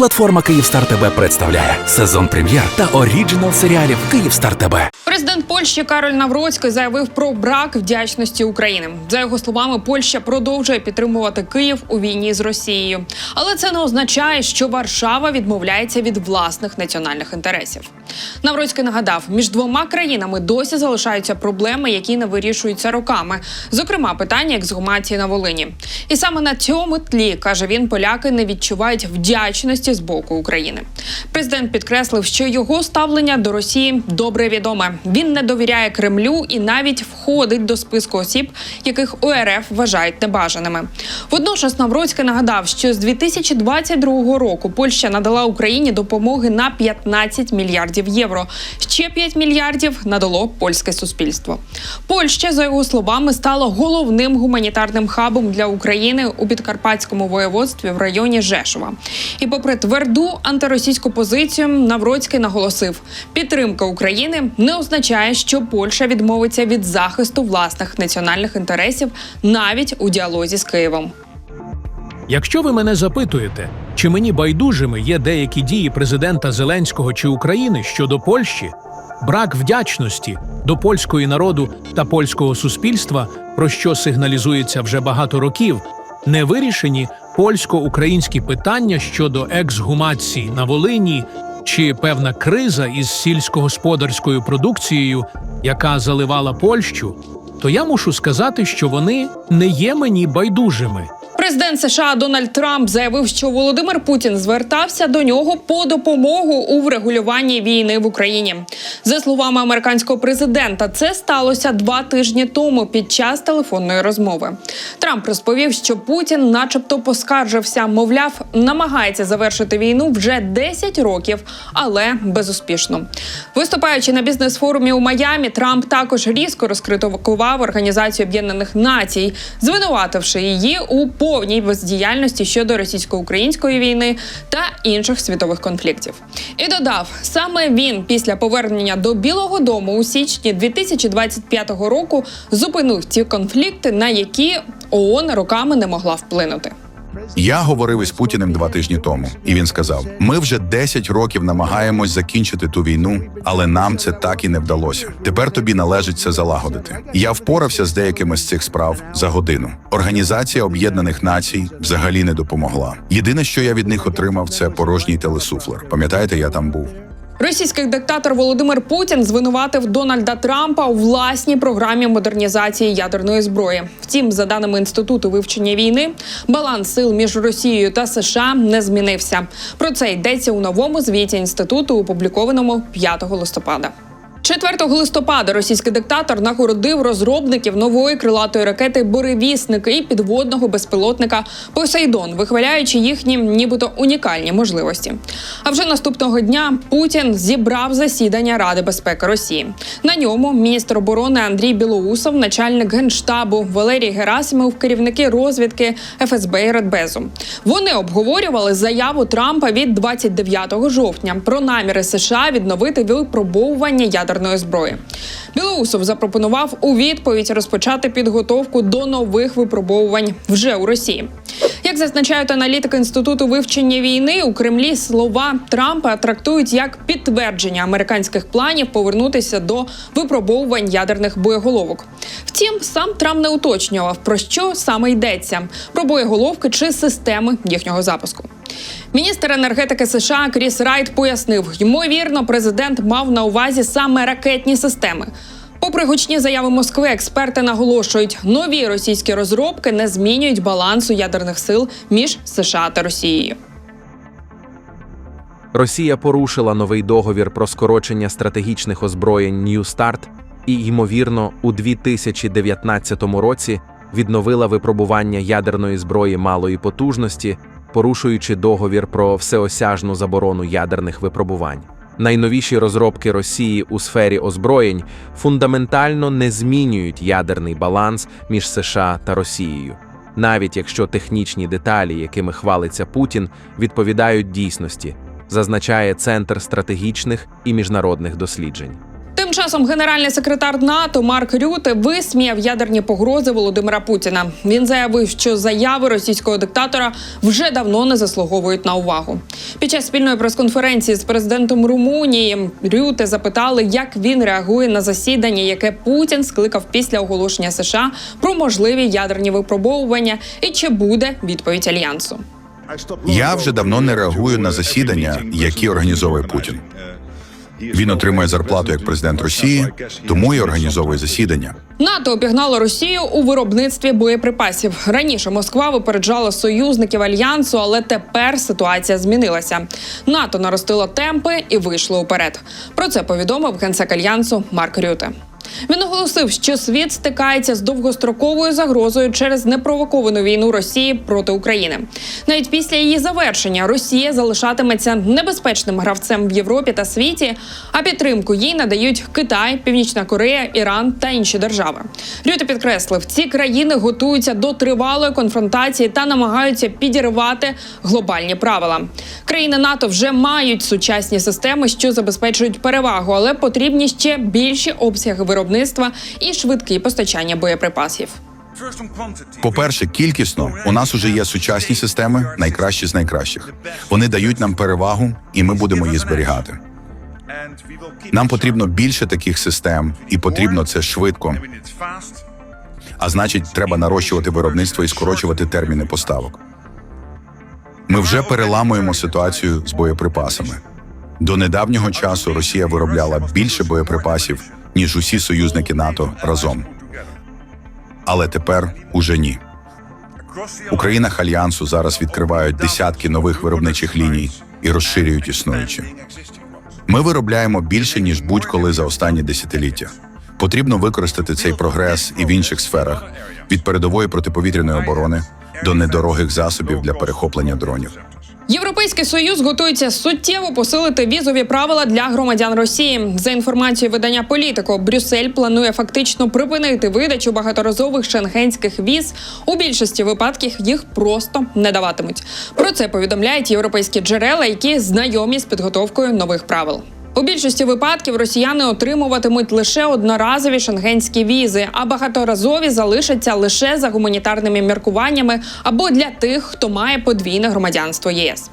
Платформа Київстар ТБ представляє сезон прем'єр та оріджинал серіалів Київстар ТБ. Президент Польщі Кароль Навроцький заявив про брак вдячності України. За його словами, Польща продовжує підтримувати Київ у війні з Росією, але це не означає, що Варшава відмовляється від власних національних інтересів. Навроцький нагадав, між двома країнами досі залишаються проблеми, які не вирішуються роками, зокрема питання ексгумації на Волині. І саме на цьому тлі каже він, поляки не відчувають вдячності з боку України. Президент підкреслив, що його ставлення до Росії добре відоме. Він не довіряє Кремлю і навіть входить до списку осіб, яких УРФ вважають небажаними. Водночас Навроцький нагадав, що з 2022 року Польща надала Україні допомоги на 15 мільярдів євро. Ще 5 мільярдів надало польське суспільство. Польща, за його словами, стала головним гуманітарним хабом для України у підкарпатському воєводстві в районі Жешова. І попри тверду антиросійську позицію, Навроцький наголосив: підтримка України не означає, що Польща відмовиться від захисту власних національних інтересів навіть у діалозі з Києвом. Якщо ви мене запитуєте, чи мені байдужими є деякі дії президента Зеленського чи України щодо Польщі, брак вдячності до польського народу та польського суспільства, про що сигналізується вже багато років, не вирішені польсько-українські питання щодо ексгумації на Волині чи певна криза із сільськогосподарською продукцією, яка заливала Польщу, то я мушу сказати, що вони не є мені байдужими. Президент США Дональд Трамп заявив, що Володимир Путін звертався до нього по допомогу у врегулюванні війни в Україні. За словами американського президента, це сталося два тижні тому під час телефонної розмови. Трамп розповів, що Путін, начебто, поскаржився, мовляв, намагається завершити війну вже 10 років, але безуспішно. Виступаючи на бізнес-форумі у Майамі, Трамп також різко розкритикував Організацію Об'єднаних Націй, звинувативши її у повній бездіяльності щодо російсько-української війни та інших світових конфліктів. І додав, саме він після повернення до Білого Дому у січні 2025 року зупинив ці конфлікти, на які ООН роками не могла вплинути. Я говорив із Путіним два тижні тому, і він сказав: ми вже 10 років намагаємось закінчити ту війну, але нам це так і не вдалося. Тепер тобі належить це залагодити. Я впорався з деякими з цих справ за годину. Організація Об'єднаних Націй взагалі не допомогла. Єдине, що я від них отримав, це порожній телесуфлер. Пам'ятаєте, я там був. Російський диктатор Володимир Путін звинуватив Дональда Трампа у власній програмі модернізації ядерної зброї. Втім, за даними інституту вивчення війни, баланс сил між Росією та США не змінився. Про це йдеться у новому звіті інституту, опублікованому 5 листопада. 4 листопада російський диктатор нагородив розробників нової крилатої ракети Буревісник і підводного безпілотника Посейдон, вихваляючи їхні нібито унікальні можливості. А вже наступного дня Путін зібрав засідання Ради безпеки Росії. На ньому міністр оборони Андрій Білоусов, начальник генштабу Валерій Герасимов, керівники розвідки ФСБ і Радбезу. Вони обговорювали заяву Трампа від 29 жовтня про наміри США відновити випробовування ядерної зброї. Білоусов запропонував у відповідь розпочати підготовку до нових випробовувань вже у Росії. Зазначають аналітики інституту вивчення війни, у Кремлі слова Трампа трактують як підтвердження американських планів повернутися до випробовувань ядерних боєголовок. Втім, сам Трамп не уточнював про що саме йдеться: про боєголовки чи системи їхнього запуску. Міністр енергетики США Кріс Райт пояснив, ймовірно, президент мав на увазі саме ракетні системи. Попри гучні заяви Москви, експерти наголошують, нові російські розробки не змінюють балансу ядерних сил між США та Росією. Росія порушила новий договір про скорочення стратегічних озброєнь New START і, ймовірно, у 2019 році відновила випробування ядерної зброї малої потужності, порушуючи договір про всеосяжну заборону ядерних випробувань. Найновіші розробки Росії у сфері озброєнь фундаментально не змінюють ядерний баланс між США та Росією, навіть якщо технічні деталі, якими хвалиться Путін, відповідають дійсності, зазначає Центр стратегічних і міжнародних досліджень. Тим часом генеральний секретар НАТО Марк Рюте висміяв ядерні погрози Володимира Путіна. Він заявив, що заяви російського диктатора вже давно не заслуговують на увагу. Під час спільної прес-конференції з президентом Румунії Рюте запитали, як він реагує на засідання, яке Путін скликав після оголошення США про можливі ядерні випробовування, і чи буде відповідь альянсу. Я вже давно не реагую на засідання, які організовує Путін. Він отримує зарплату як президент Росії, тому і організовує засідання. НАТО обігнало Росію у виробництві боєприпасів. Раніше Москва випереджала союзників альянсу, але тепер ситуація змінилася. НАТО наростило темпи і вийшло уперед. Про це повідомив генсек альянсу Марк Рюте. Він оголосив, що світ стикається з довгостроковою загрозою через непровоковану війну Росії проти України. Навіть після її завершення Росія залишатиметься небезпечним гравцем в Європі та світі, а підтримку їй надають Китай, Північна Корея, Іран та інші держави. Рюте підкреслив, ці країни готуються до тривалої конфронтації та намагаються підірвати глобальні правила. Країни НАТО вже мають сучасні системи, що забезпечують перевагу, але потрібні ще більші обсяги виробництва і швидкі постачання боєприпасів. По-перше, кількісно у нас уже є сучасні системи, найкращі з найкращих. Вони дають нам перевагу, і ми будемо її зберігати. Нам потрібно більше таких систем, і потрібно це швидко. А значить, треба нарощувати виробництво і скорочувати терміни поставок. Ми вже переламуємо ситуацію з боєприпасами. До недавнього часу Росія виробляла більше боєприпасів, ніж усі союзники НАТО разом. Але тепер уже ні. У країнах альянсу зараз відкривають десятки нових виробничих ліній і розширюють існуючі. Ми виробляємо більше ніж будь-коли за останні десятиліття. Потрібно використати цей прогрес і в інших сферах від передової протиповітряної оборони до недорогих засобів для перехоплення дронів. Європейський союз готується суттєво посилити візові правила для громадян Росії. За інформацією видання політико, Брюссель планує фактично припинити видачу багаторазових шенгенських віз. У більшості випадків їх просто не даватимуть. Про це повідомляють європейські джерела, які знайомі з підготовкою нових правил. У більшості випадків росіяни отримуватимуть лише одноразові шенгенські візи, а багаторазові залишаться лише за гуманітарними міркуваннями або для тих, хто має подвійне громадянство ЄС.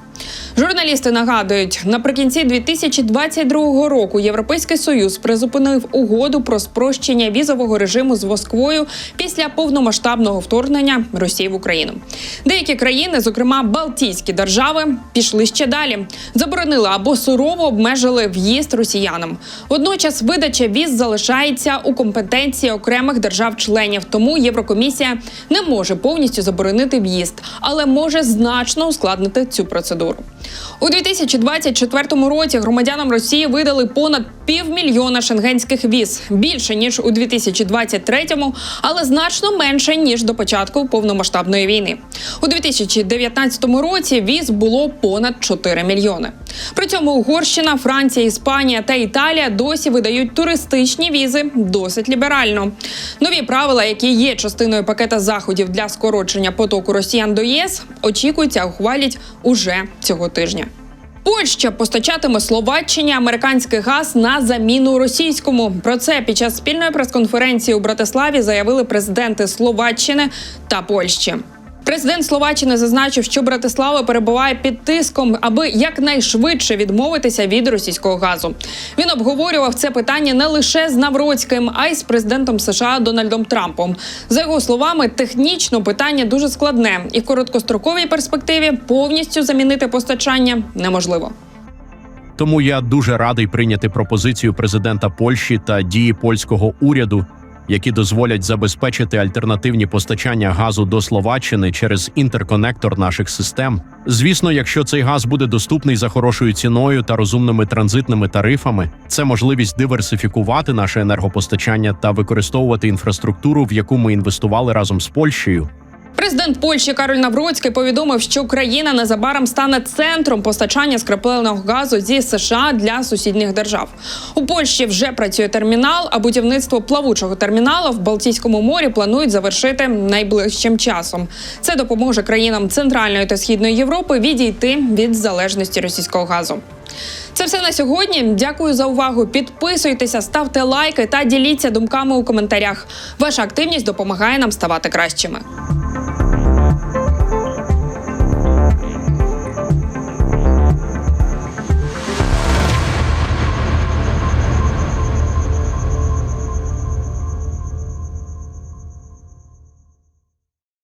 Журналісти нагадують, наприкінці 2022 року Європейський союз призупинив угоду про спрощення візового режиму з Москвою після повномасштабного вторгнення Росії в Україну. Деякі країни, зокрема Балтійські держави, пішли ще далі, заборонили або сурово обмежили в'їзд росіянам. Водночас видача віз залишається у компетенції окремих держав-членів, тому Єврокомісія не може повністю заборонити в'їзд, але може значно ускладнити цю процедуру. У 2024 році громадянам Росії видали понад півмільйона шенгенських віз більше ніж у 2023-му, але значно менше ніж до початку повномасштабної війни. У 2019 році віз було понад 4 мільйони. При цьому Угорщина, Франція, Іспанія та Італія досі видають туристичні візи досить ліберально. Нові правила, які є частиною пакета заходів для скорочення потоку росіян до ЄС, очікується ухвалять уже цього тижня. Польща постачатиме Словаччині американський газ на заміну російському. Про це під час спільної прес-конференції у Братиславі заявили президенти Словаччини та Польщі. Президент Словаччини зазначив, що Братислава перебуває під тиском, аби якнайшвидше відмовитися від російського газу. Він обговорював це питання не лише з Навроцьким, а й з президентом США Дональдом Трампом. За його словами, технічно питання дуже складне, і в короткостроковій перспективі повністю замінити постачання неможливо. Тому я дуже радий прийняти пропозицію президента Польщі та дії польського уряду, які дозволять забезпечити альтернативні постачання газу до Словаччини через інтерконектор наших систем. Звісно, якщо цей газ буде доступний за хорошою ціною та розумними транзитними тарифами, це можливість диверсифікувати наше енергопостачання та використовувати інфраструктуру, в яку ми інвестували разом з Польщею. Президент Польщі Кароль Навроцький повідомив, що Україна незабаром стане центром постачання скрапленого газу зі США для сусідніх держав. У Польщі вже працює термінал, а будівництво плавучого терміналу в Балтійському морі планують завершити найближчим часом. Це допоможе країнам Центральної та Східної Європи відійти від залежності російського газу. Це все на сьогодні. Дякую за увагу. Підписуйтеся, ставте лайки та діліться думками у коментарях. Ваша активність допомагає нам ставати кращими.